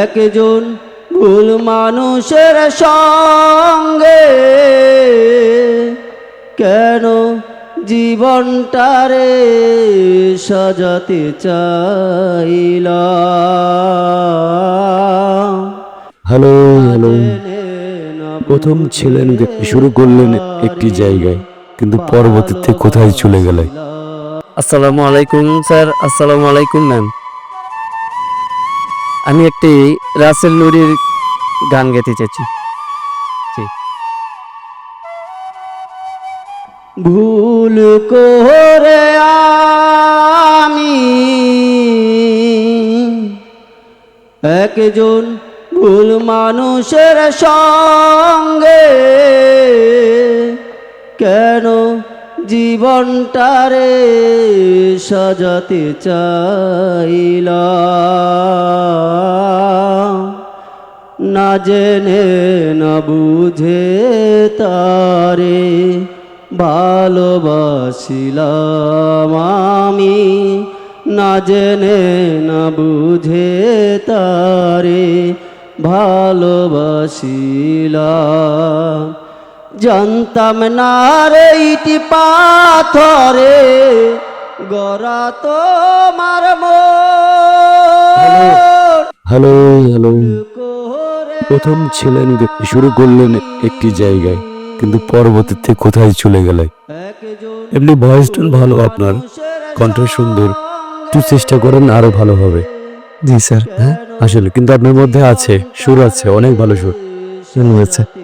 একজন ভুল মানুষের সঙ্গে। কেন জীবনটারে সাজাতে চাইলাম হ্যালো হ্যালো। প্রথম ছিলেন দেখতে শুরু করলেন একটি জায়গায় কিন্তু পরবর্তীতে কোথায় চলে গেলে আসসালামু আলাইকুম স্যার। আসসালামু আলাইকুম ম্যাম। আমি একটি রাসেল নুরির গান গেতে চাচ্ছি ভুল করে আমি একজন ভুল মানুষের সঙ্গে কেন জীবনটারে সাজাতে চাইলাম না জেনে, না বুঝে তারে ভালোবাসিলাম আমি। না জেনে, না বুঝে তারে ভালোবাসিলাম। জানতাম না রে ইটি পাথরে গড়া তোমার হ্যালো হ্যালো প্রথম ছিলেন দেখতে শুরু করলেন একটি জায়গায় কিন্তু পরবর্তীতে কোথায় চলে গেলে এমনি ভয়েস টোন ভালো আপনার কণ্ঠ সুন্দর। একটু চেষ্টা করেন আরও ভালো হবে। জি স্যার হ্যাঁ। আসলে কিন্তু আপনার মধ্যে আছে সুর আছে অনেক ভালো সুর। হয়েছে